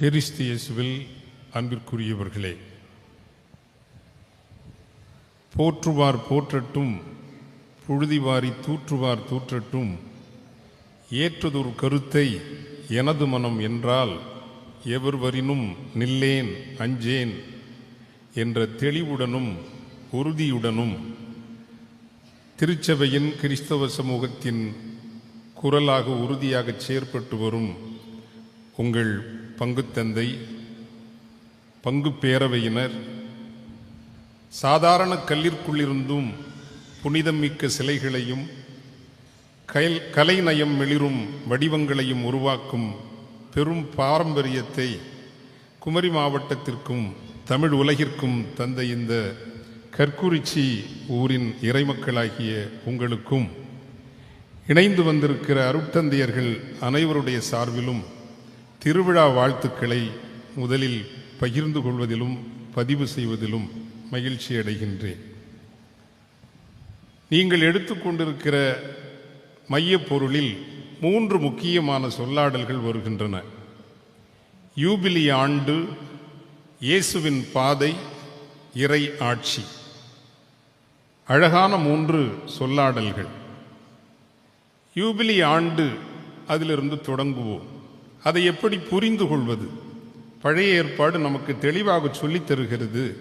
கிறிஸ்து இயேசுவில் அன்பிற்குரியவர்களே போற்றுவார் போற்றட்டும் புழுதிவாரி தூற்றுவார் தூற்றட்டும் ஏற்றதொரு கருத்தை எனது மனம் என்றால் எவர்வரினும் நில்லேன் அஞ்சேன் என்ற தெளிவுடனும் உறுதியுடனும் திருச்சபையின் கிறிஸ்தவ சமூகத்தின் குரலாக உறுதியாக செயற்பட்டு வரும் உங்கள் பங்குத்தந்தை பங்கு பேரவையினர் சாதாரண கல்லிற்குள்ளிருந்தும் புனிதமிக்க சிலைகளையும் கல் கலைநயம் மெளிரும் வடிவங்களையும் உருவாக்கும் பெரும் பாரம்பரியத்தை குமரி மாவட்டத்திற்கும் தமிழ் உலகிற்கும் தந்த இந்த கற்குறிச்சி ஊரின் இறைமக்களாகிய உங்களுக்கும் இணைந்து வந்திருக்கிற அருட்தந்தையர்கள் அனைவருடைய சார்பிலும் திருவிழா வாழ்த்துக்களை முதலில் பகிர்ந்து கொள்வதிலும் பதிவு செய்வதிலும் மகிழ்ச்சி அடைகின்றேன். நீங்கள் எடுத்துக்கொண்டிருக்கிற மையப் பொருளில் மூன்று முக்கியமான சொல்லாடல்கள் வருகின்றன. யூபிலி ஆண்டு இயேசுவின் பாதை இறை ஆட்சி. அழகான மூன்று சொல்லாடல்கள். யூபிலி ஆண்டு அதிலிருந்து தொடங்குவோம். அதை எப்படி புரிந்து கொள்வது? பழைய ஏற்பாடு நமக்கு தெளிவாக சொல்லித் தருகிறது.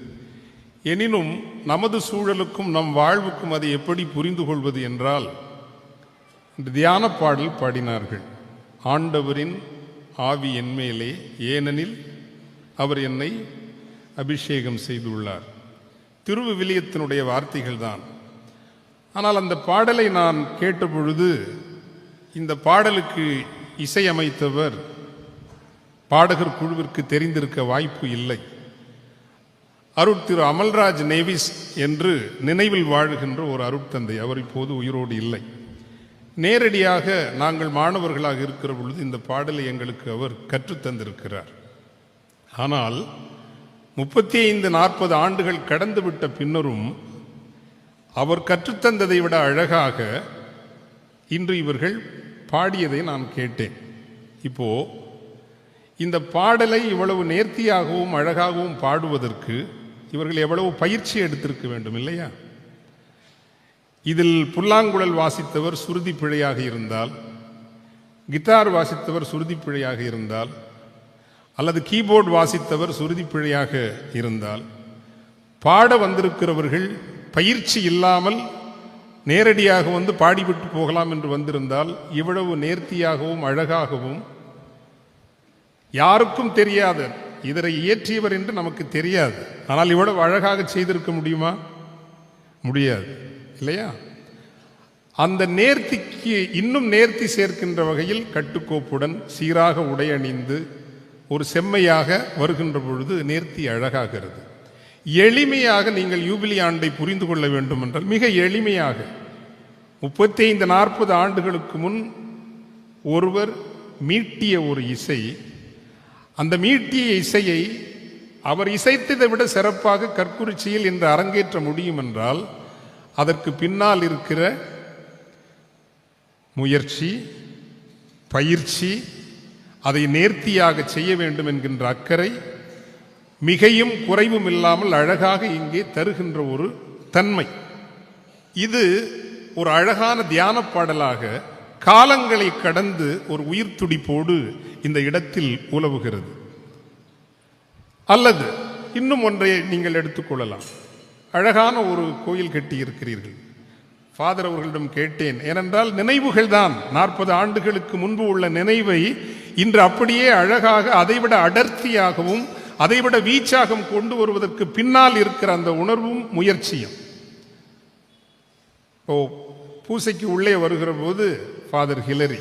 எனினும் நமது சூழலுக்கும் நம் வாழ்வுக்கும் அதை எப்படி புரிந்து கொள்வது என்றால் இந்த தியான பாடல் பாடினார்கள். ஆண்டவரின் ஆவி என்மேலே ஏனெனில் அவர் என்னை அபிஷேகம் செய்துள்ளார். திருவிவிலியத்தினுடைய வார்த்தைகள் தான். ஆனால் அந்த பாடலை நான் கேட்டபொழுது இந்த பாடலுக்கு இசையமைத்தவர் பாடகர் குழுவிற்கு தெரிந்திருக்க வாய்ப்பு இல்லை. அருட் திரு அமல்ராஜ் நேவிஸ் என்று நினைவில் வாழுகின்ற ஒரு அருட்தந்தை. அவர் இப்போது உயிரோடு இல்லை. நேரடியாக நாங்கள் மாணவர்களாக இருக்கிற பொழுது இந்த பாடலை எங்களுக்கு அவர் கற்றுத்தந்திருக்கிறார் ஆனால் முப்பத்தி ஐந்து நாற்பது ஆண்டுகள் கடந்துவிட்ட பின்னரும் அவர் கற்றுத்தந்ததை விட அழகாக இன்று இவர்கள் பாடியதை நான் கேட்டேன். இப்போ இந்த பாடலை இவ்வளவு நேர்த்தியாகவும் அழகாகவும் பாடுவதற்கு இவர்கள் எவ்வளவு பயிற்சி எடுத்திருக்க வேண்டும் இல்லையா? இதில் புல்லாங்குழல் வாசித்தவர் சுருதி பிழையாக இருந்தால் கிட்டார் வாசித்தவர் சுருதி பிழையாக இருந்தால் அல்லது கீபோர்டு வாசித்தவர் சுருதி பிழையாக இருந்தால் பாட வந்திருக்கிறவர்கள் பயிற்சி இல்லாமல் நேரடியாக வந்து பாடிவிட்டு போகலாம் என்று வந்திருந்தால் இவ்வளவு நேர்த்தியாகவும் அழகாகவும் யாருக்கும் தெரியாத இதரை இயற்றியவர் என்று நமக்கு தெரியாது. ஆனால் இவ்வளவு அழகாக செய்திருக்க முடியுமா? முடியாது. இல்லையா? அந்த நேர்த்திக்கு இன்னும் நேர்த்தி சேர்க்கின்ற வகையில் கட்டுக்கோப்புடன் சீராக உடையணிந்து ஒரு செம்மையாக வருகின்ற பொழுது நேர்த்தி அழகாகிறது. எளிமையாக நீங்கள் யூபிலி ஆண்டை புரிந்து கொள்ள வேண்டும் என்றால் மிக எளிமையாக. முப்பத்தி ஐந்து நாற்பது ஆண்டுகளுக்கு முன் ஒருவர் மீட்டிய ஒரு இசை. அந்த மீட்டிய இசையை அவர் இசைத்ததை விட சிறப்பாக கற்குறிச்சியில் இன்று அரங்கேற்ற முடியும் என்றால் அதற்கு பின்னால் இருக்கிற முயற்சி பயிற்சி அதை நேர்த்தியாக செய்ய வேண்டும் என்கின்ற அக்கறை மிகையும் குறைவும் இல்லாமல் அழகாக இங்கே தருகின்ற ஒரு தன்மை. இது ஒரு அழகான தியான பாடலாக காலங்களை கடந்து ஒரு உயிர் துடிப்போடு இந்த இடத்தில் உலவுகிறது. அல்லது இன்னும் ஒன்றை நீங்கள் எடுத்துக்கொள்ளலாம். அழகான ஒரு கோயில் கட்டி இருக்கிறீர்கள் ஃபாதர் அவர்களிடம் கேட்டேன் ஏனென்றால் நினைவுகள் தான் நாற்பது ஆண்டுகளுக்கு முன்பு உள்ள நினைவை இன்று அப்படியே அழகாக அதைவிட அடர்த்தியாகவும் அதைவிட வீச்சாகம் கொண்டு வருவதற்கு பின்னால் இருக்கிற அந்த உணர்வும் முயற்சியும். ஓ பூசைக்கு உள்ளே வருகிற போது ஃபாதர் ஹிலரி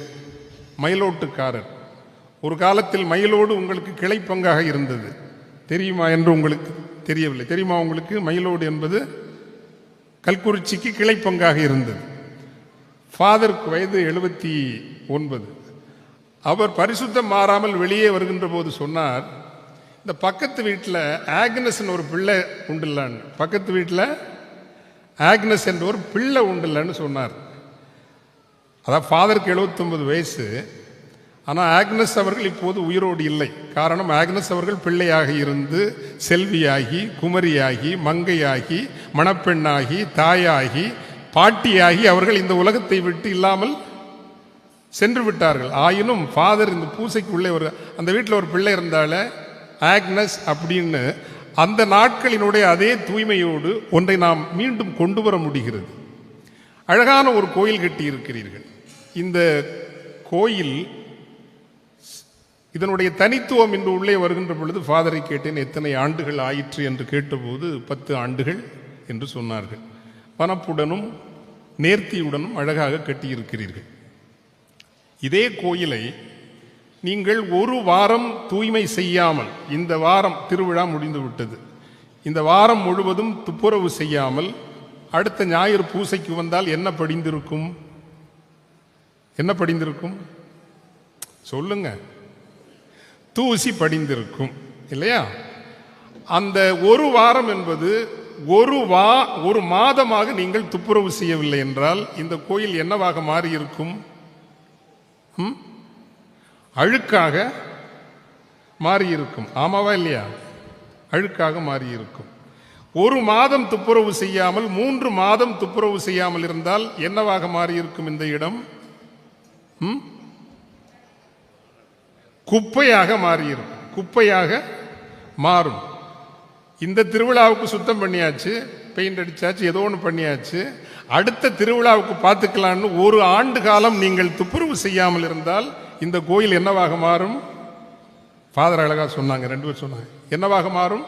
மயிலோட்டுக்காரர் ஒரு காலத்தில் மயிலோடு உங்களுக்கு கிளைப்பங்காக இருந்தது. தெரியுமா என்று உங்களுக்கு தெரியவில்லை. தெரியுமா உங்களுக்கு? மயிலோடு என்பது கல்குறிச்சிக்கு கிளைப்பங்காக இருந்தது. ஃபாதருக்கு வயது எழுபத்தி ஒன்பது. அவர் பரிசுத்தம் மாறாமல் வெளியே வருகின்ற போது சொன்னார் இந்த பக்கத்து வீட்டில் ஆக்னஸ்ன்னு ஒரு பிள்ளை உண்டுலான்னு பக்கத்து வீட்டில் ஆக்னஸ் என்ற ஒரு பிள்ளை உண்டுலன்னு சொன்னார். அதான் ஃபாதருக்கு எழுபத்தொம்பது வயசு. ஆனால் ஆக்னஸ் அவர்கள் இப்போது உயிரோடு இல்லை. காரணம் ஆக்னஸ் அவர்கள் பிள்ளையாக இருந்து செல்வியாகி குமரியாகி மங்கையாகி மணப்பெண்ணாகி தாயாகி பாட்டியாகி அவர்கள் இந்த உலகத்தை விட்டு இல்லாமல் சென்று விட்டார்கள். ஆயினும் ஃபாதர் இந்த பூசைக்குள்ளே ஒரு அந்த வீட்டில் ஒரு பிள்ளை இருந்தாலே ஆக்னஸ் அப்படின்னு அந்த நாட்களினுடைய அதே தூய்மையோடு ஒன்றை நாம் மீண்டும் கொண்டு வர முடிகிறது. அழகான ஒரு கோயில் கட்டியிருக்கிறீர்கள். இந்த கோயில் இதனுடைய தனித்துவம் இன்று உள்ளே வருகின்ற பொழுது ஃபாதரை கேட்டேன் எத்தனை ஆண்டுகள் ஆயிற்று? என்று கேட்டபோது பத்து ஆண்டுகள் என்று சொன்னார்கள். பணப்புடனும் நேர்த்தியுடனும் அழகாக கட்டியிருக்கிறீர்கள். இதே கோயிலை நீங்கள் ஒரு வாரம் தூய்மை செய்யாமல் இந்த வாரம் திருவிழா முடிந்து விட்டது. இந்த வாரம் முழுவதும் துப்புரவு செய்யாமல் அடுத்த ஞாயிறு பூசைக்கு வந்தால் என்ன படிந்திருக்கும்? என்ன படிந்திருக்கும்? சொல்லுங்க. தூசி படிந்திருக்கும் இல்லையா? அந்த ஒரு வாரம் என்பது ஒரு வா ஒரு மாதமாக நீங்கள் துப்புரவு செய்யவில்லை என்றால் இந்த கோயில் என்னவாக மாறியிருக்கும்? ம்? அழுக்காக மாறியிருக்கும். ஆமாவா இல்லையா? அழுக்காக மாறியிருக்கும். ஒரு மாதம் துப்புரவு செய்யாமல் மூன்று மாதம் துப்புரவு செய்யாமல் இருந்தால் என்னவாக மாறியிருக்கும் இந்த இடம்? ம்? குப்பையாக மாறியிருக்கும். குப்பையாக மாறும். இந்த திருவிழாவுக்கு சுத்தம் பண்ணியாச்சு பெயிண்ட் அடித்தாச்சு ஏதோ ஒன்று பண்ணியாச்சு. அடுத்த திருவிழாவுக்கு பார்த்துக்கலான்னு ஒரு ஆண்டு காலம் நீங்கள் துப்புரவு செய்யாமல் இருந்தால் இந்த கோயில் என்னவாக மாறும்? ஃபாதர் அழகா சொன்னாங்க ரெண்டு பேர் சொன்னாங்க. என்னவாக மாறும்?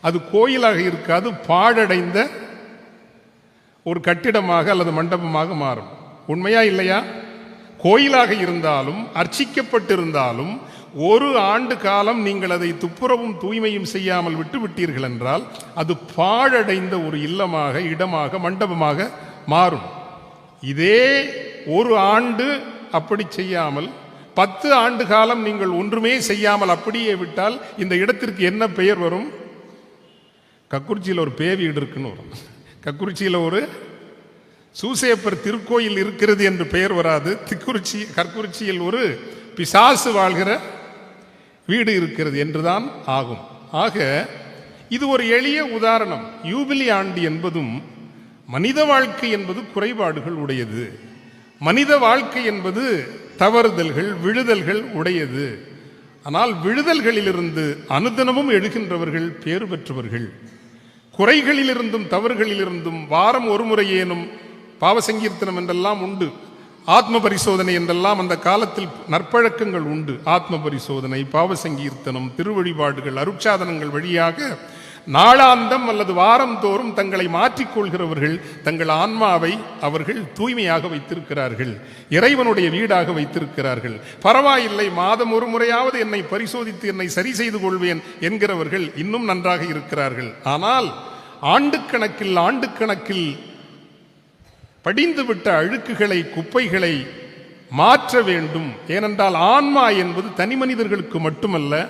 அது கோயிலாக இருக்காது பாழடைந்த ஒரு கட்டிடமாக அல்லது மண்டபமாக மாறும். உண்மையா இல்லையா? கோயிலாக இருந்தாலும் அர்ச்சிக்கப்பட்டிருந்தாலும் ஒரு ஆண்டு காலம் நீங்கள் அதை துப்புரவும் தூய்மையும் செய்யாமல் விட்டு விட்டீர்கள் என்றால் அது பாழடைந்த ஒரு இல்லமாக இடமாக மண்டபமாக மாறும். இதே ஒரு ஆண்டு அப்படி செய்யாமல் பத்து ஆண்டு காலம் நீங்கள் ஒன்றுமே செய்யாமல் அப்படியே விட்டால் இந்த இடத்திற்கு என்ன பெயர் வரும்? கக்குறிச்சியில் ஒரு பேவி வீடு இருக்குன்னு வரும். கக்குறிச்சியில் ஒரு சூசேப்பர் திருக்கோயில் இருக்கிறது என்று பெயர் வராது. திக்குறிச்சி கற்குறிச்சியில் ஒரு பிசாசு வாழ்கிற வீடு இருக்கிறது என்றுதான் ஆகும். ஆக இது ஒரு எளிய உதாரணம். யூபிலி ஆண்டு என்பதும் மனித வாழ்க்கை என்பது குறைபாடுகள் உடையது. மனித வாழ்க்கை என்பது தவறுதல்கள் விழுதல்கள் உடையது. ஆனால் விழுதல்களிலிருந்து அனுதினமும் எழுகின்றவர்கள் பேறு பெற்றவர்கள். குறைகளிலிருந்தும் தவறுகளிலிருந்தும் வாரம் ஒரு முறையேனும் பாவசங்கீர்த்தனம் என்றெல்லாம் உண்டு. ஆத்ம பரிசோதனை என்றெல்லாம் அந்த காலத்தில் நற்பழக்கங்கள் உண்டு. ஆத்ம பரிசோதனை பாவசங்கீர்த்தனம் திருவழிபாடுகள் அருட்சாதனங்கள் வழியாக நாளாந்தம் அல்லது வாரந்தோறும் தங்களை மாற்றிக்கொள்கிறவர்கள் தங்கள் ஆன்மாவை அவர்கள் தூய்மையாக வைத்திருக்கிறார்கள். இறைவனுடைய வீடாக வைத்திருக்கிறார்கள். பரவாயில்லை மாதம் ஒரு முறையாவது என்னை பரிசோதித்து என்னை சரி செய்து கொள்வேன் என்கிறவர்கள் இன்னும் நன்றாக இருக்கிறார்கள். ஆனால் ஆண்டுக்கணக்கில் ஆண்டுக்கணக்கில் படிந்துவிட்ட அழுக்குகளை குப்பைகளை மாற்ற வேண்டும். ஏனென்றால் ஆன்மா என்பது தனி மனிதர்களுக்கு மட்டுமல்ல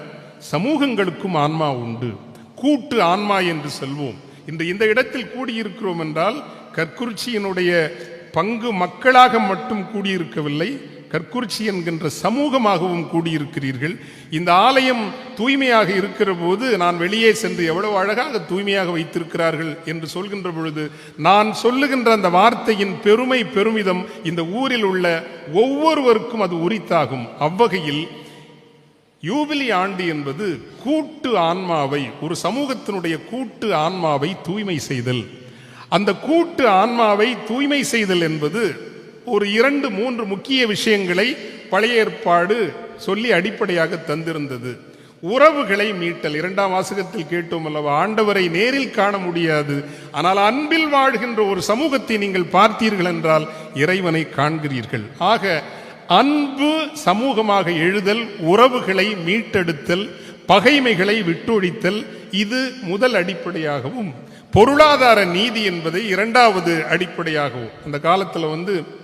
சமூகங்களுக்கும் ஆன்மா உண்டு. கூட்டு ஆன்மா என்று செல்வோம். இன்று இந்த இடத்தில் கூடியிருக்கிறோம் என்றால் கற்குறிச்சியினுடைய பங்கு மக்களாக மட்டும் கூடியிருக்கவில்லை கற்குறிச்சி என்கின்ற சமூகமாகவும் கூடியிருக்கிறீர்கள். இந்த ஆலயம் தூய்மையாக இருக்கிற போது நான் வெளியே சென்று எவ்வளவு அழகாக தூய்மையாக வைத்திருக்கிறார்கள் என்று சொல்கின்ற பொழுது நான் சொல்லுகின்ற அந்த வார்த்தையின் பெருமை பெருமிதம் இந்த ஊரில் உள்ள ஒவ்வொருவருக்கும் அது உரித்தாகும். அவ்வகையில் யூபிலி ஆண்டு என்பது கூட்டு ஆன்மாவை ஒரு சமூகத்தினுடைய கூட்டு ஆன்மாவை தூய்மை செய்தல். அந்த கூட்டு ஆன்மாவை தூய்மை செய்தல் என்பது ஒரு இரண்டு மூன்று முக்கிய விஷயங்களை பழைய ஏற்பாடு சொல்லி அடிப்படையாக தந்திருந்தது. உறவுகளை மீட்டல். இரண்டாம் வாசகத்தில் கேட்டோம் அல்லவா? ஆண்டவரை நேரில் காண முடியாது. ஆனால் அன்பில் வாழ்கின்ற ஒரு சமூகத்தை நீங்கள் பார்த்தீர்கள் என்றால் இறைவனை காண்கிறீர்கள். ஆக அன்பு சமூகமாக எழுதல் உறவுகளை மீட்டெடுத்தல் பகைமைகளை விட்டொழித்தல் இது முதல் அடிப்படையாகவும். பொருளாதார நீதி என்பதை இரண்டாவது அடிப்படையாகவும். அந்த காலத்தில் வந்து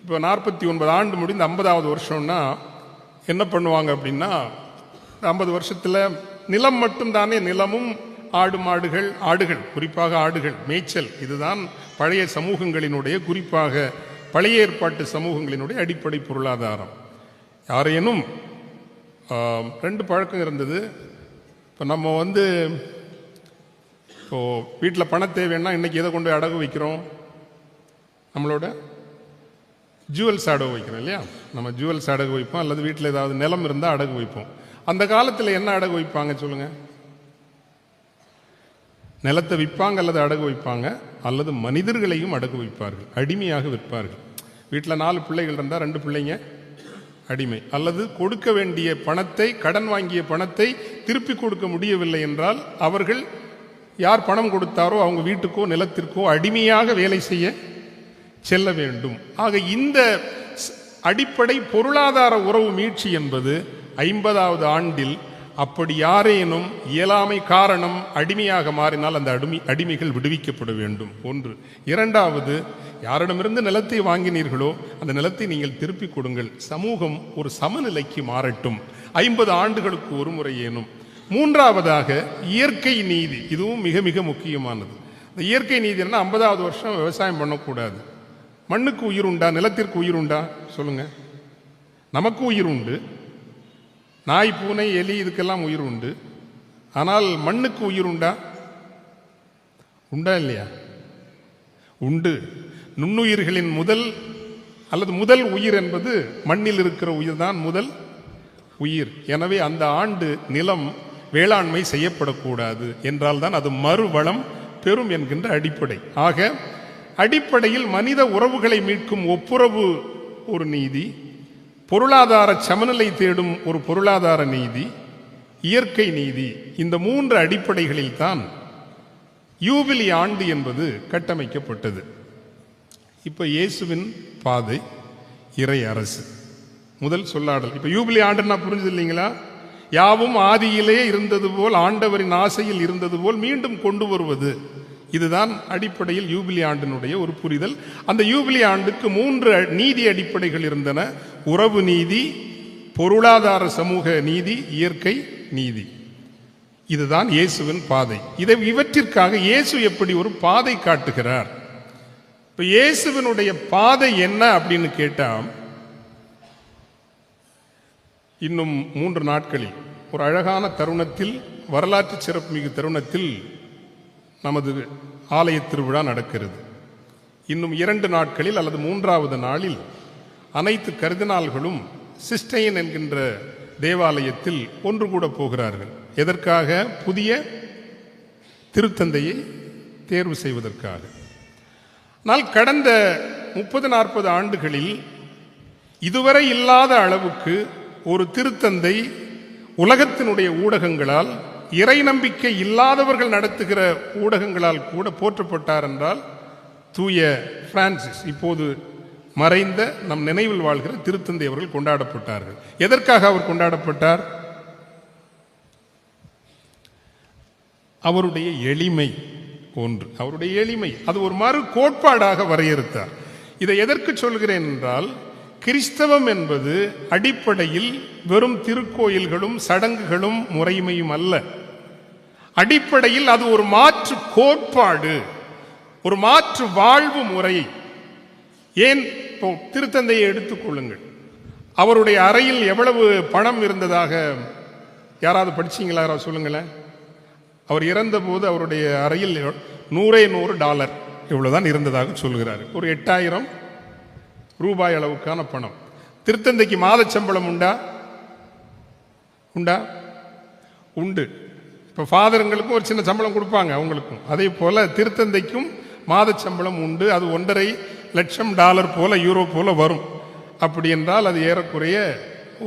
இப்போ நாற்பத்தி ஒன்பது ஆண்டு முடிந்து ஐம்பதாவது வருஷம்னா என்ன பண்ணுவாங்க அப்படின்னா ஐம்பது வருஷத்தில் நிலம் மட்டும்தானே நிலமும் ஆடு மாடுகள் ஆடுகள் குறிப்பாக ஆடுகள் மேய்ச்சல் இதுதான் பழைய சமூகங்களினுடைய குறிப்பாக பழைய ஏற்பாட்டு சமூகங்களினுடைய அடிப்படை பொருளாதாரம். யாரேனும் ரெண்டு பழக்கம் இருந்தது. இப்போ நம்ம வந்து இப்போது வீட்டில் பண தேவைன்னா இன்றைக்கி எதை கொண்டு அடகு வைக்கிறோம்? நம்மளோட ஜுவல்ஸ் அடகு வைக்கிறோம் இல்லையா? நம்ம ஜுவல்ஸ் அடகு வைப்போம் அல்லது வீட்டில் ஏதாவது நிலம் இருந்தால் அடகு வைப்போம். அந்த காலத்தில் என்ன அடகு வைப்பாங்க சொல்லுங்க? நிலத்தை விற்பாங்க அல்லது அடகு வைப்பாங்க அல்லது மனிதர்களையும் அடகு வைப்பார்கள் அடிமையாக விற்பார்கள். வீட்டில் நாலு பிள்ளைகள் இருந்தால் ரெண்டு பிள்ளைங்க அடிமை. அல்லது கொடுக்க வேண்டிய பணத்தை கடன் வாங்கிய பணத்தை திருப்பி கொடுக்க முடியவில்லை என்றால் அவர்கள் யார் பணம் கொடுத்தாரோ அவங்க வீட்டுக்கோ நிலத்திற்கோ அடிமையாக வேலை செய்ய செல்ல வேண்டும். ஆக இந்த அடிப்படை பொருளாதார உறவு மீட்சி என்பது ஐம்பதாவது ஆண்டில் அப்படி யாரேனும் இயலாமை காரணம் அடிமையாக மாறினால் அந்த அடிமை அடிமைகள் விடுவிக்கப்பட வேண்டும். ஒன்று. இரண்டாவது யாரிடமிருந்து நிலத்தை வாங்கினீர்களோ அந்த நிலத்தை நீங்கள் திருப்பிக் கொடுங்கள். சமூகம் ஒரு சமநிலைக்கு மாறட்டும். ஐம்பது ஆண்டுகளுக்கு ஒரு முறை ஏனும். மூன்றாவதாக இயற்கை நீதி. இதுவும் மிக மிக முக்கியமானது. இந்த இயற்கை நீதி என்ன ஐம்பதாவது வருஷம் விவசாயம் பண்ணக்கூடாது. மண்ணுக்கு உயிர் உண்டா நிலத்திற்கு உயிர் உண்டா சொல்லுங்க. நமக்கு உயிர் உண்டு நாய் பூனை எலி இதுக்கெல்லாம் உயிர் உண்டு ஆனால் மண்ணுக்கு உயிர் உண்டா உண்டா இல்லையா? உண்டு. நுண்ணுயிர்களின் முதல் அல்லது முதல் உயிர் என்பது மண்ணில் இருக்கிற உயிர் தான் முதல் உயிர். எனவே அந்த ஆண்டு நிலம் வேளாண்மை செய்யப்படக்கூடாது. என்றால் தான் அது மறுவளம் பெறும் என்கின்ற அடிப்படை. ஆக அடிப்படையில் மனித உறவுகளை மீட்கும் ஒப்புரவு ஒரு நீதி பொருளாதார சமநிலை தேடும் ஒரு பொருளாதார நீதி இயற்கை நீதி. இந்த மூன்று அடிப்படைகளில் தான் யூபிலி ஆண்டு என்பது கட்டமைக்கப்பட்டது. இப்போ இயேசுவின் பாதை இறை அரசு. முதல் சொல்லாடல். இப்போ யூபிலி ஆண்டுன்னா புரிஞ்சது இல்லைங்களா? யாவும் ஆதியிலே இருந்தது போல் ஆண்டவரின் ஆசையில் இருந்தது போல் மீண்டும் கொண்டு வருவது. இதுதான் அடிப்படையில் யூபிலி ஆண்டினுடைய ஒரு புரிதல். அந்த யூபிலி ஆண்டுக்கு மூன்று நீதி அடிப்படைகள் இருந்தன. உறவு நீதி பொருளாதார சமூக நீதி இயற்கை நீதி. இதுதான் இயேசுவின் பாதை. இதை இவற்றிற்காக இயேசு எப்படி ஒரு பாதை காட்டுகிறார்? இப்போ இயேசுவினுடைய பாதை என்ன அப்படின்னு கேட்டால் இன்னும் மூன்று நாட்களில் ஒரு அழகான தருணத்தில் வரலாற்று சிறப்புமிகு தருணத்தில் நமது ஆலய திருவிழா நடக்கிறது. இன்னும் இரண்டு நாட்களில் அல்லது மூன்றாவது நாளில் அனைத்து கருதினால்களும் சிஸ்டைன் என்கின்ற தேவாலயத்தில் ஒன்று கூட போகிறார்கள். எதற்காக? புதிய திருத்தந்தையை தேர்வு செய்வதற்காக. ஆனால் கடந்த முப்பது நாற்பது ஆண்டுகளில் இதுவரை இல்லாத அளவுக்கு ஒரு திருத்தந்தை உலகத்தினுடைய ஊடகங்களால் இறை நம்பிக்கை இல்லாதவர்கள் நடத்துகிற ஊடகங்களால் கூட போற்றப்பட்டார் என்றால் தூய பிரான்சிஸ் இப்போது மறைந்த நம் நினைவில் வாழ்கிற திருத்தந்தை அவர்கள் கொண்டாடப்பட்டார்கள். எதற்காக அவர் கொண்டாடப்பட்டார்? அவருடைய எளிமை ஒன்று அவருடைய எளிமை அது ஒரு மறு கோட்பாடாக வரையறுத்தார். இதை எதற்கு சொல்கிறேன் என்றால் கிறிஸ்தவம் என்பது அடிப்படையில் வெறும் திருக்கோயில்களும் சடங்குகளும் முறைமையும் அல்ல. அடிப்படையில் அது ஒரு மாற்று கோட்பாடு ஒரு மாற்று வாழ்வு முறை. ஏன்? இப்போ திருத்தந்தையை எடுத்துக்கொள்ளுங்கள் அவருடைய அறையில் எவ்வளவு பணம் இருந்ததாக யாராவது படிச்சீங்களா? யாராவது சொல்லுங்களேன். அவர் இறந்தபோது அவருடைய அறையில் நூறே நூறு டாலர் இவ்வளோதான் இருந்ததாக சொல்கிறார். ஒரு எட்டாயிரம் ரூபாய் அளவுக்கான பணம். திருத்தந்தைக்கு மாத சம்பளம் உண்டா? உண்டா? உண்டு. இப்போ ஃபாதருங்களுக்கும் ஒரு சின்ன சம்பளம் கொடுப்பாங்க அவங்களுக்கும். அதே போல் திருத்தந்தைக்கும் மாத சம்பளம் உண்டு. அது ஒன்றரை லட்சம் டாலர் போல் யூரோ போல வரும். அப்படி என்றால் அது ஏறக்குறைய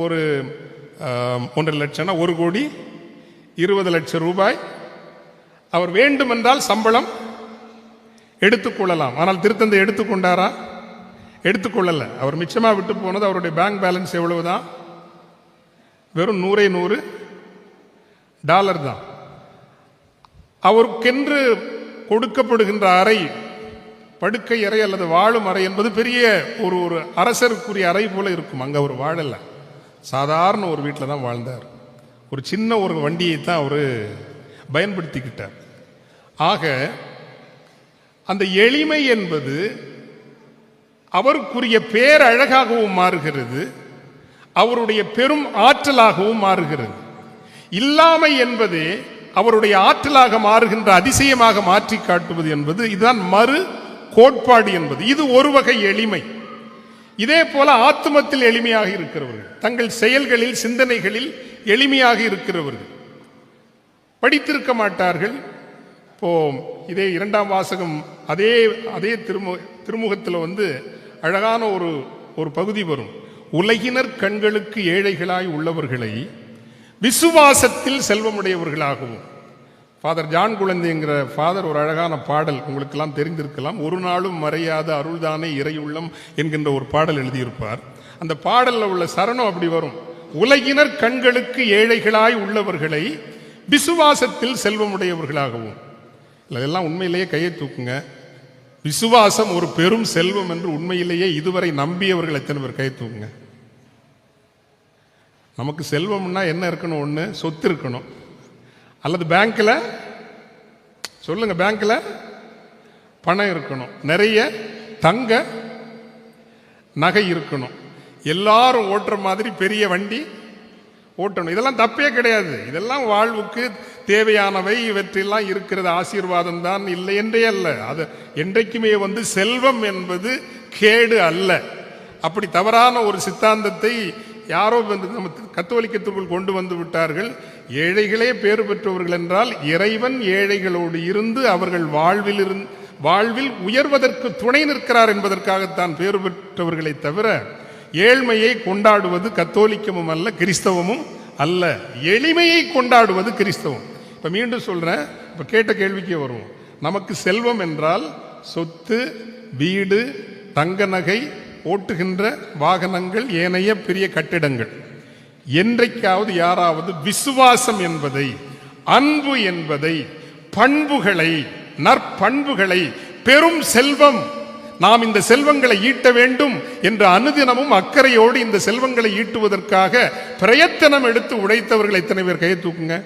ஒரு ஒன்றரை லட்சம்னா ஒரு கோடி இருபது லட்சம் ரூபாய். அவர் வேண்டுமென்றால் சம்பளம் எடுத்துக்கொள்ளலாம் ஆனால் திருத்தந்தை எடுத்துக்கொண்டாரா எடுத்துக்கொள்ளலை. அவர் மிச்சமாக விட்டு போனது அவருடைய பேங்க் பேலன்ஸ் எவ்வளவு தான் வெறும் நூறே நூறு டாலர் தான். அவருக்கென்று கொடுக்கப்படுகின்ற அறை படுக்கை அறை அல்லது வாழும் அறை என்பது பெரிய ஒரு ஒரு அரசருக்குரிய அறை போல இருக்கும். அங்கே அவர் வாழலை. சாதாரண ஒரு வீட்டில் தான் வாழ்ந்தார். ஒரு சின்ன ஒரு வண்டியை தான் அவர் பயன்படுத்திக்கிட்டார். ஆக அந்த எளிமை என்பது அவருக்குரிய பேரழகாகவும் மாறுகிறது. அவருடைய பெரும் ஆற்றலாகவும் மாறுகிறது. இல்லாமை என்பதே அவருடைய ஆற்றலாக மாறுகின்ற அதிசயமாக மாற்றி காட்டுவது என்பது இதுதான் மறு கோட்பாடு என்பது. இது ஒரு வகை எளிமை. இதே போல ஆத்துமத்தில் எளிமையாக இருக்கிறவர்கள் தங்கள் செயல்களில் சிந்தனைகளில் எளிமையாக இருக்கிறவர்கள் படித்திருக்க மாட்டார்கள். இப்போ இதே இரண்டாம் வாசகம் அதே அதே திருமு திருமுகத்தில் வந்து அழகான ஒரு ஒரு பகுதி வரும். உலகினர் கண்களுக்கு ஏழைகளாய் உள்ளவர்களை விசுவாசத்தில் செல்வமுடையவர்களாகவும். ஃபாதர் ஜான் குழந்தைங்கிற ஃபாதர் ஒரு அழகான பாடல் உங்களுக்கெல்லாம் தெரிந்திருக்கலாம். ஒரு நாளும் மறையாத அருள்தானே இறையுள்ளம் என்கின்ற ஒரு பாடல் எழுதியிருப்பார். அந்த பாடலில் உள்ள சரணம் அப்படி வரும். உலகினர் கண்களுக்கு ஏழைகளாய் உள்ளவர்களை விசுவாசத்தில் செல்வமுடையவர்களாகவும். இல்லை இதெல்லாம் உண்மையிலேயே கையை தூக்குங்க. விசுவாசம் ஒரு பெரும் செல்வம் என்று உண்மையிலேயே இதுவரை நம்பியவர்கள் எத்தனை பேர் கை தூக்குங்க? நமக்கு செல்வம்னா என்ன இருக்கணும்? ஒன்று சொத்து இருக்கணும். அல்லது பேங்க்கில் சொல்லுங்க பேங்க்கில் பணம் இருக்கணும். நிறைய தங்க நகை இருக்கணும். எல்லாரும் ஓட்டுற மாதிரி பெரிய வண்டி ஓட்டணும். இதெல்லாம் தப்பே கிடையாது. இதெல்லாம் வாழ்வுக்கு தேவையானவை இவற்றெல்லாம் இருக்கிறது ஆசீர்வாதம் தான் இல்லை என்றே அல்ல. அது என்றைக்குமே வந்து செல்வம் என்பது கேடு அல்ல. அப்படி தவறான ஒரு சித்தாந்தத்தை யாரோ வந்து நம்ம கத்தோலிக்கத்திற்குள் கொண்டு வந்து விட்டார்கள். ஏழைகளே பேறு பெற்றவர்கள் என்றால் இறைவன் ஏழைகளோடு இருந்து அவர்கள் வாழ்வில் இருந்து வாழ்வில் உயர்வதற்கு துணை நிற்கிறார் என்பதற்காகத்தான் பேறு பெற்றவர்களை தவிர ஏழ்மையை கொண்டாடுவது கத்தோலிக்கமும் அல்ல கிறிஸ்தவமும் அல்ல எளிமையை கொண்டாடுவது கிறிஸ்தவம். இப்போ மீண்டும் சொல்கிறேன் இப்போ கேட்ட கேள்விக்கே வருவோம். நமக்கு செல்வம் என்றால் சொத்து வீடு தங்க நகை ஓட்டுகின்ற வாகனங்கள் ஏனைய பெரிய கட்டிடங்கள். என்றைக்காவது யாராவது விசுவாசம் என்பதை அன்பு என்பதை பண்புகளை நற்பண்புகளை பெரும் செல்வம் நாம் இந்த செல்வங்களை ஈட்ட வேண்டும் என்ற அனுதினமும் அக்கறையோடு இந்த செல்வங்களை ஈட்டுவதற்காக பிரயத்தனம் எடுத்து உடைத்தவர்கள் எத்தனை பேர் கையை தூக்குங்க?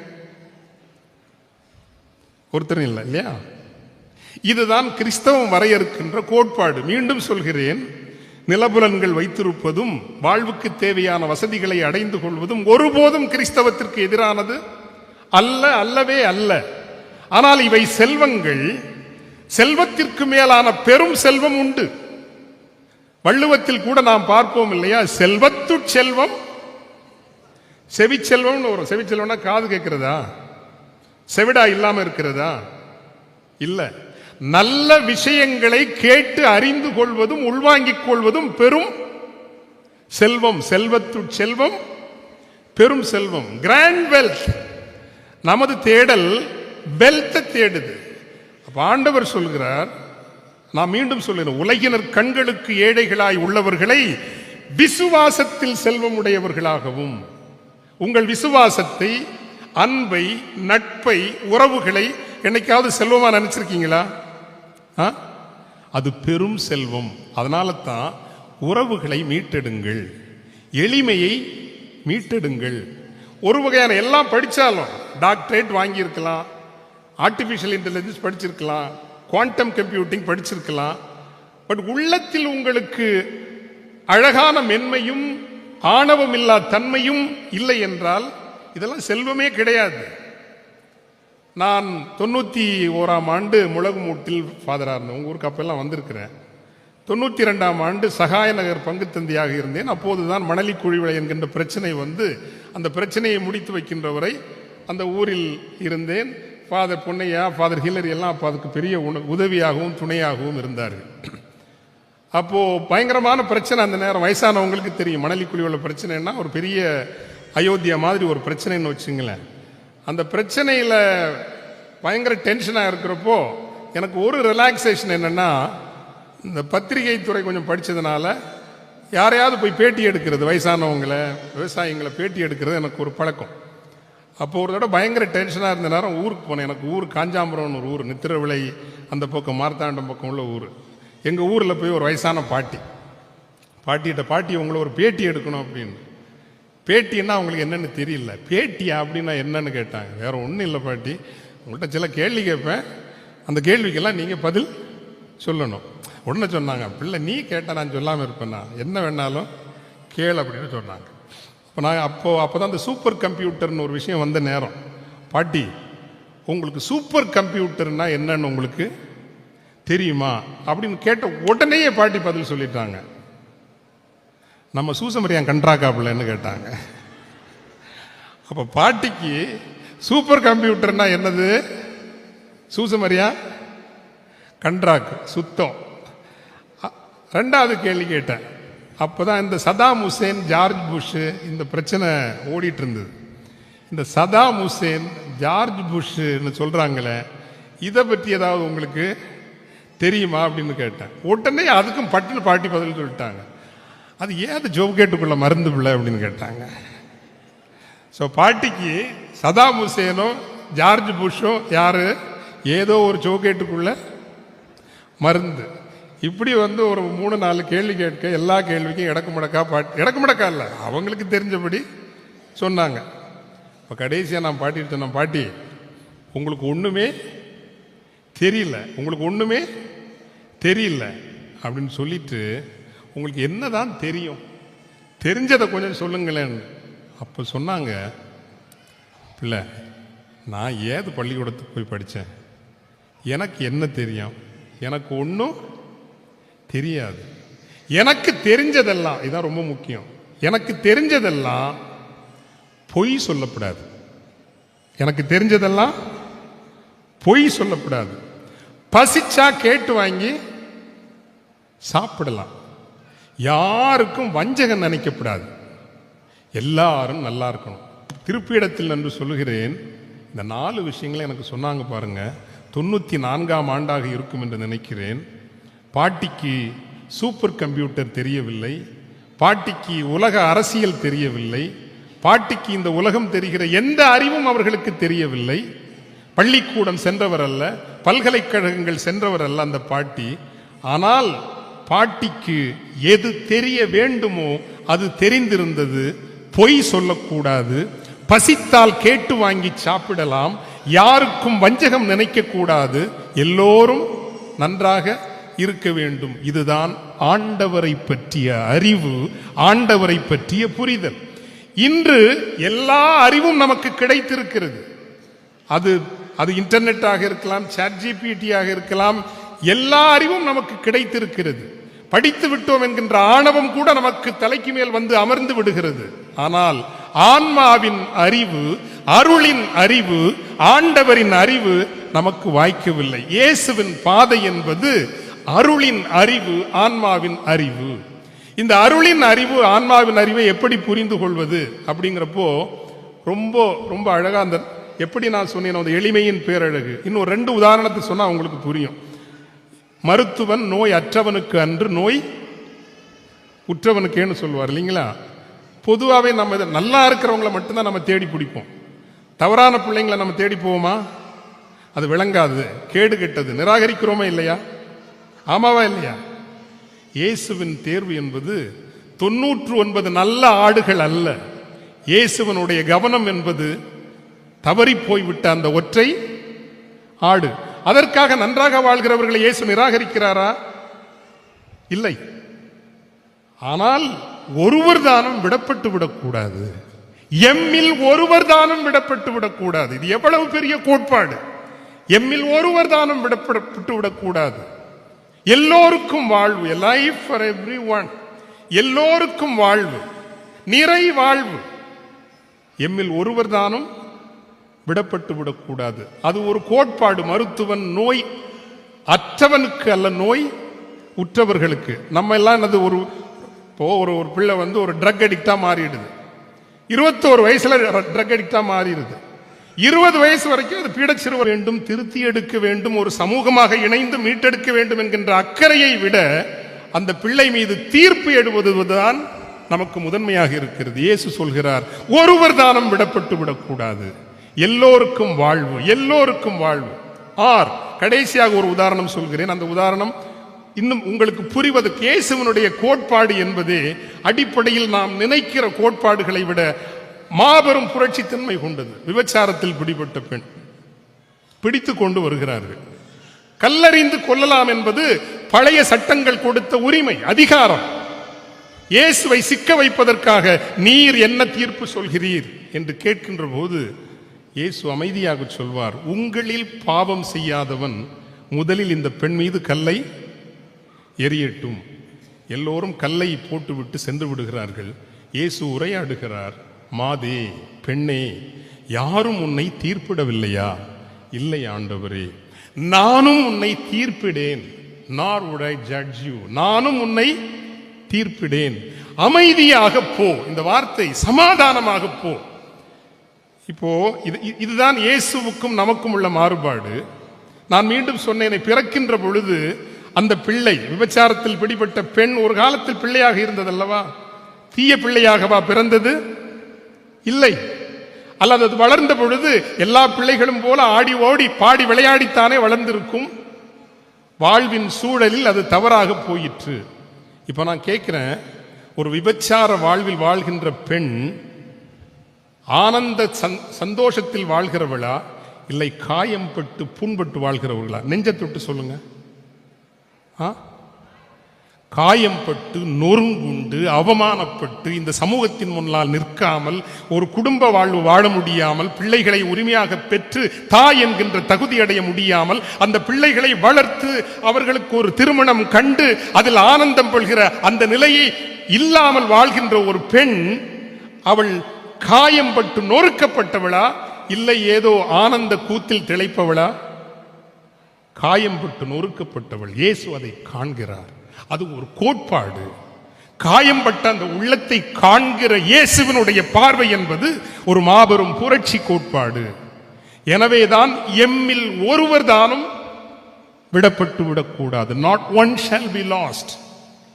ஒருத்தர் இல்லை இல்லையா? இதுதான் கிறிஸ்தவம் வரையறுக்கின்ற கோட்பாடு. மீண்டும் சொல்கிறேன் நிலபுலன்கள் வைத்திருப்பதும் வாழ்வுக்கு தேவையான வசதிகளை அடைந்து கொள்வதும் ஒருபோதும் கிறிஸ்தவத்திற்கு எதிரானது அல்ல அல்லவே அல்ல. ஆனால் இவை செல்வங்கள் செல்வத்திற்கு மேலான பெரும் செல்வம் உண்டு. வள்ளுவத்தில் கூட நாம் பார்ப்போம் இல்லையா? செல்வத்து செல்வம். செவிச்செல்வம்னு வரும். செவிச்செல்வம்னா காது கேட்கிறதா? செவிடா இல்லாம இருக்கிறதா? இல்ல. நல்ல விஷயங்களை கேட்டு அறிந்து கொள்வதும் உள்வாங்கிக் கொள்வதும் பெரும் செல்வம். செல்வத்து செல்வம் பெரும் செல்வம். கிராண்ட் வெல்த் நமது தேடல் வெல்த்தை தேடுது. ஆண்டவர் சொல்கிறார் நான் மீண்டும் சொல்கிறேன் உலகினர் கண்களுக்கு ஏழைகளாய் உள்ளவர்களை விசுவாசத்தில் செல்வம் உடையவர்களாகவும் உங்கள் விசுவாசத்தை அன்பை நட்பை உறவுகளை என்னைக்காவது செல்வமாக நினச்சிருக்கீங்களா? ஆ? அது பெரும் செல்வம். அதனால தான் உறவுகளை மீட்டெடுங்கள். எளிமையை மீட்டெடுங்கள். ஒரு வகையான எல்லாம் படித்தாலும் டாக்டரேட் வாங்கியிருக்கலாம். ஆர்டிஃபிஷியல் இன்டெலிஜென்ஸ் படிச்சிருக்கலாம் குவாண்டம் கம்ப்யூட்டிங் படிச்சிருக்கலாம். பட் உள்ளத்தில் உங்களுக்கு அழகான மென்மையும் ஆணவமில்லா தன்மையும் இல்லை என்றால் இதெல்லாம் செல்வமே கிடையாது. நான் தொண்ணூற்றி ஓராம் ஆண்டு முளகுமூட்டில் ஃபாதராக இருந்தேன் உங்கள் ஊருக்கு அப்பெல்லாம் வந்திருக்கிறேன். தொண்ணூற்றி ரெண்டாம் ஆண்டு சகாய நகர் பங்கு தந்தியாக இருந்தேன். அப்போதுதான் மணலி குழிவிலை என்கின்ற பிரச்சனை வந்து அந்த பிரச்சனையை முடித்து வைக்கின்ற வரை அந்த ஊரில் இருந்தேன். ஃபாதர் பொன்னையா ஃபாதர் ஹில்லரி எல்லாம் அப்போ அதுக்கு பெரிய உதவியாகவும் துணையாகவும் இருந்தார்கள். அப்போது பயங்கரமான பிரச்சனை அந்த நேரம். வயசானவங்களுக்கு தெரியும். மணலி உள்ள பிரச்சனைன்னா ஒரு பெரிய அயோத்தியா மாதிரி ஒரு பிரச்சனைன்னு வச்சுங்களேன். அந்த பிரச்சனையில் பயங்கர டென்ஷனாக இருக்கிறப்போ எனக்கு ஒரு ரிலாக்ஸேஷன் என்னன்னா இந்த பத்திரிகை துறை கொஞ்சம் படித்ததுனால யாரையாவது போய் பேட்டி எடுக்கிறது வயசானவங்களை விவசாயிங்களை பேட்டி எடுக்கிறது எனக்கு ஒரு பழக்கம். அப்போ ஒரு தடவை பயங்கர டென்ஷனாக இருந்த நேரம் ஊருக்கு போனேன். எனக்கு ஊர் காஞ்சாம்பரம்னு ஒரு ஊர் நித்திரவிளை அந்த பக்கம் மார்த்தாண்டம் பக்கம் உள்ள ஊர். எங்கள் ஊரில் போய் ஒரு வயசான பாட்டி. பாட்டிகிட்ட பாட்டி உங்களை ஒரு பேட்டி எடுக்கணும் அப்படின்னு. பேட்டின்னா அவங்களுக்கு என்னென்னு தெரியல. பேட்டியா? அப்படின்னா என்னன்னு கேட்டாங்க. வேறு ஒன்றும் இல்லை பாட்டி. உங்கள்கிட்ட சில கேள்வி கேட்பேன். அந்த கேள்விக்கெல்லாம் நீங்கள் பதில் சொல்லணும். உடனே சொன்னாங்க பிள்ளை நீ கேட்டால் நான் சொல்லாமல் இருப்பேனா என்ன வேணாலும் கேள் அப்படின்னு சொன்னாங்க. இப்போ நான் அப்போது அப்போ தான் அந்த சூப்பர் கம்ப்யூட்டர்னு ஒரு விஷயம் வந்த நேரம். பாட்டி உங்களுக்கு சூப்பர் கம்ப்யூட்டர்னால் என்னன்னு உங்களுக்கு தெரியுமா? அப்படின்னு கேட்ட உடனேயே பாட்டி பதில் சொல்லிட்டாங்க. நம்ம சூசமரியான் கன்றாக்காப்புலன்னு கேட்டாங்க. அப்போ பாட்டிக்கு சூப்பர் கம்ப்யூட்டர்னா என்னது? சூசமரியா கன்றாக்கு சுத்தம். ரெண்டாவது கேள்வி கேட்டேன். அப்போ தான் இந்த சதாம் ஹுசேன் ஜார்ஜ் புஷ்ஷு இந்த பிரச்சனை ஓடிட்டு இருந்தது இந்த சதாம் ஹுசேன் ஜார்ஜ் புஷ்ஷுன்னு சொல்கிறாங்களே இதை பற்றி ஏதாவது உங்களுக்கு தெரியுமா அப்படின்னு கேட்டேன். உடனே அதுக்கும் பட்டுன்னு பாட்டி பதில் சொல்லிட்டாங்க. அது ஏது ஜோகேட்டுக்குள்ள மருந்து பிள்ளை அப்படின்னு கேட்டாங்க. ஸோ பாட்டிக்கு சதாம் ஹுசேனும் ஜார்ஜ் புஷ்ஷும் யார்? ஏதோ ஒரு சோகேட்டுக்குள்ள மருந்து. இப்படி வந்து ஒரு மூணு நாலு கேள்வி கேட்க எல்லா கேள்விக்கும் இடக்கு முடக்கா பாட்டி இடக்கு முடக்கா இல்லை. அவங்களுக்கு தெரிஞ்சபடி சொன்னாங்க. இப்போ கடைசியாக நான் பாட்டிட்டு சொன்னேன் பாட்டி உங்களுக்கு ஒன்றுமே தெரியல உங்களுக்கு ஒன்றுமே தெரியல. அப்படின்னு சொல்லிட்டு உங்களுக்கு என்னதான் தெரியும்? தெரிஞ்சதை கொஞ்சம் சொல்லுங்களேன். அப்போ சொன்னாங்க பிள்ளை நான் ஏது பள்ளிக்கூடத்துக்கு போய் படித்தேன் எனக்கு என்ன தெரியும்? எனக்கு ஒன்றும் தெரியாது. எனக்கு தெரிஞ்சதெல்லாம் இதான் ரொம்ப முக்கியம். எனக்கு தெரிஞ்சதெல்லாம் பொய் சொல்லக்கூடாது எனக்கு தெரிஞ்சதெல்லாம் பொய் சொல்லக்கூடாது பசிச்சா கேட்டு வாங்கி சாப்பிடலாம். யாருக்கும் வஞ்சகம் நினைக்கப்படாது. எல்லாரும் நல்லா இருக்கணும். திருப்பிடத்தில் என்று சொல்லுகிறேன். இந்த நாலு விஷயங்களை எனக்கு சொன்னாங்க பாருங்க. தொண்ணூற்றி நான்காம் ஆண்டாக இருக்கும் என்று நினைக்கிறேன். பாட்டிக்கு சூப்பர் கம்ப்யூட்டர் தெரியவில்லை பாட்டிக்கு உலக அரசியல் தெரியவில்லை பாட்டிக்கு இந்த உலகம் தெரிகிற எந்த அறிவும் அவர்களுக்கு தெரியவில்லை. பள்ளிக்கூடம் சென்றவர் அல்ல பல்கலைக்கழகங்கள் சென்றவர் அல்ல அந்த பாட்டி. ஆனால் பாட்டிக்கு எது தெரிய வேண்டுமோ அது தெரிந்திருந்தது. பொய் சொல்லக்கூடாது பசித்தால் கேட்டு வாங்கி சாப்பிடலாம் யாருக்கும் வஞ்சகம் நினைக்கக்கூடாது. எல்லோரும் நன்றாக இருக்க வேண்டும். இதுதான் ஆண்டவரை பற்றிய அறிவு ஆண்டவரை பற்றிய புரிதல். இன்று எல்லா அறிவும் நமக்கு கிடைத்திருக்கிறது. அது அது இன்டர்நெட்டாக இருக்கலாம் சாட் ஜிபிடியாக இருக்கலாம் எல்லா அறிவும் நமக்கு கிடைத்திருக்கிறது. படித்து விட்டோம் என்கின்ற ஆணவம் கூட நமக்கு தலைக்கு மேல் வந்து அமர்ந்து விடுகிறது. ஆனால் ஆன்மாவின் அறிவு அருளின் அறிவு ஆண்டவரின் அறிவு நமக்கு வாய்க்கவில்லை. இயேசுவின் பாதை என்பது அருளின் அறிவு ஆன்மாவின் அறிவு. இந்த அருளின் அறிவு ஆன்மாவின் அறிவை எப்படி புரிந்து கொள்வது அப்படிங்கிறப்போ ரொம்ப ரொம்ப அழகாக அந்த எப்படி நான் சொன்னேன் அந்த எளிமையின் பேரழகு. இன்னும் ரெண்டு உதாரணத்தை சொன்னால் உங்களுக்கு புரியும். மருத்துவன் நோய் அற்றவனுக்கு அன்று நோய் உற்றவனுக்கேன்னு சொல்லுவார் இல்லைங்களா? பொதுவாகவே நம்ம இதை நல்லா இருக்கிறவங்கள மட்டும்தான் நம்ம தேடி பிடிப்போம். தவறான பிள்ளைங்களை நம்ம தேடி போவோமா? அது விளங்காது. கேடு கெட்டது. நிராகரிக்கிறோமே இல்லையா? ஆமாவா இல்லையா? இயேசுவின் தேர்வு என்பது தொன்னூற்று ஒன்பது நல்ல ஆடுகள் அல்ல. இயேசுவனுடைய கவனம் என்பது தவறி போய்விட்ட அந்த ஒற்றை ஆடு. அதற்காக நன்றாக வாழ்கிறவர்களை இயேசு நிராகரிக்கிறாரா? இல்லை. ஆனால் ஒருவர் தானும் விடப்பட்டு விடக்கூடாது. எம்மில் ஒருவர் தானும் விடப்பட்டு விடக்கூடாது. இது எவ்வளவு பெரிய கோட்பாடு. எம்மில் ஒருவர் தானும் விடப்பட்டு விடக்கூடாது. எல்லோருக்கும் வாழ்வு. லைஃப் ஃபார் எவ்ரி ஒன் எல்லோருக்கும் வாழ்வு. நிறை வாழ்வு. எம்மில் ஒருவர் தானும் விடப்பட்டு விடக்கூடாது. அது ஒரு கோட்பாடு. மருத்துவன் நோய் அற்றவனுக்கு அல்ல நோய் உற்றவர்களுக்கு. நம்ம எல்லாம் என்னது ஒரு இப்போ ஒரு ஒரு பிள்ளை வந்து ஒரு ட்ரக் அடிக்டாக மாறிடுது. இருபத்தோரு வயசில் ட்ரக் அடிக்டாக மாறிடுது. இருபது வயசு வரைக்கும் அது பீடச்சிறுவ வேண்டும் திருத்தி எடுக்க வேண்டும் ஒரு சமூகமாக இணைந்து மீட்டெடுக்க வேண்டும் என்கின்ற அக்கறையை விட அந்த பிள்ளை மீது தீர்ப்பு எடுவதுதான் நமக்கு முதன்மையாக இருக்கிறது. இயேசு சொல்கிறார் ஒருவர் தானம் விடப்பட்டு விடக்கூடாது. எல்லோருக்கும் வாழ்வு எல்லோருக்கும் வாழ்வு. ஆர் கடைசியாக ஒரு உதாரணம் சொல்கிறேன். அந்த உதாரணம் இன்னும் உங்களுக்கு புரிவது இயேசுவனுடைய கோட்பாடு என்பதே அடிப்படையில் நாம் நினைக்கிற கோட்பாடுகளை விட மாபெரும் புரட்சித்தன்மை கொண்டது. விபச்சாரத்தில் பிடிபட்ட பெண். பிடித்து கொண்டு வருகிறார்கள். கல்லறிந்து கொள்ளலாம் என்பது பழைய சட்டங்கள் கொடுத்த உரிமை அதிகாரம். இயேசுவை சிக்க வைப்பதற்காக நீர் என்ன தீர்ப்பு சொல்கிறீர் என்று கேட்கின்ற போது இயேசு அமைதியாக சொல்வார் உங்களில் பாவம் செய்யாதவன் முதலில் இந்த பெண் மீது கல்லை எரியட்டும் எல்லோரும் கல்லை போட்டுவிட்டு சென்று விடுகிறார்கள். இயேசு உரையாடுகிறார் மாதே பெண்ணே யாரும் உன்னை தீர்ப்பிடவில்லையா? இல்லை ஆண்டவரே நானும் உன்னை தீர்ப்பிடேன். நார் உடை ஜட்ஜ் யூ நானும் உன்னை தீர்ப்பிடேன். அமைதியாக போ. இந்த வார்த்தை சமாதானமாக போ. இப்போ இது இதுதான் இயேசுவுக்கும் நமக்கும் உள்ள மாறுபாடு. நான் மீண்டும் சொன்னேன் பிறக்கின்ற பொழுது அந்த பிள்ளை விபச்சாரத்தில் பிடிபட்ட பெண் ஒரு காலத்தில் பிள்ளையாக இருந்ததல்லவா? தீய பிள்ளையாகவா பிறந்தது? இல்லை. அல்லது அது வளர்ந்த பொழுது எல்லா பிள்ளைகளும் போல ஆடி ஓடி பாடி விளையாடித்தானே வளர்ந்திருக்கும். வாழ்வின் சூழலில் அது தவறாக போயிற்று. இப்போ நான் கேட்குறேன் ஒரு விபச்சார வாழ்வில் வாழ்கின்ற பெண் ஆனந்த சந்- சந்தோஷத்தில் வாழ்கிறவளா? இல்லை காயம்பட்டு புண்பட்டு வாழ்கிறவர்களா நெஞ்ச தொட்டு சொல்லுங்க. ஆ? காயம்பட்டு நொறுங்குண்டு அவமானப்பட்டு இந்த சமூகத்தின் முன்னால் நிற்காமல் ஒரு குடும்ப வாழ்வு வாழ முடியாமல் பிள்ளைகளை உரிமையாக பெற்று தாய் என்கின்ற தகுதி அடைய முடியாமல் அந்த பிள்ளைகளை வளர்த்து அவர்களுக்கு ஒரு திருமணம் கண்டு அதில் ஆனந்தம் கொள்கிற அந்த நிலையை இல்லாமல் வாழ்கின்ற ஒரு பெண் அவள் காயம்பட்டு நொறுக்கப்பட்டவளா? இல்லை ஏதோ ஆனந்த கூத்தில் திளைப்பவளா? காயம்பட்டு நொறுக்கப்பட்டவள் இயேசு அதை காண்கிறார். அது ஒரு கோட்பாடு. காயம்பட்ட அந்த உள்ளத்தை காண்கிற இயேசுவினுடைய பார்வை என்பது ஒரு மாபெரும் புரட்சி கோட்பாடு. எனவேதான் எம்மில் ஒருவர் தானும் விடப்பட்டு விடக்கூடாது. Not one shall be lost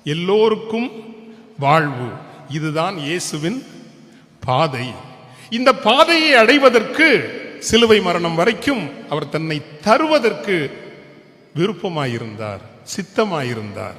எல்லோருக்கும் வாழ்வு. இதுதான் இயேசுவின் பாதை. இந்த பாதையை அடைவதற்கு சிலுவை மரணம் வரைக்கும் அவர் தன்னை தருவதற்கு விருப்பமாயிருந்தார் சித்தமாயிருந்தார்.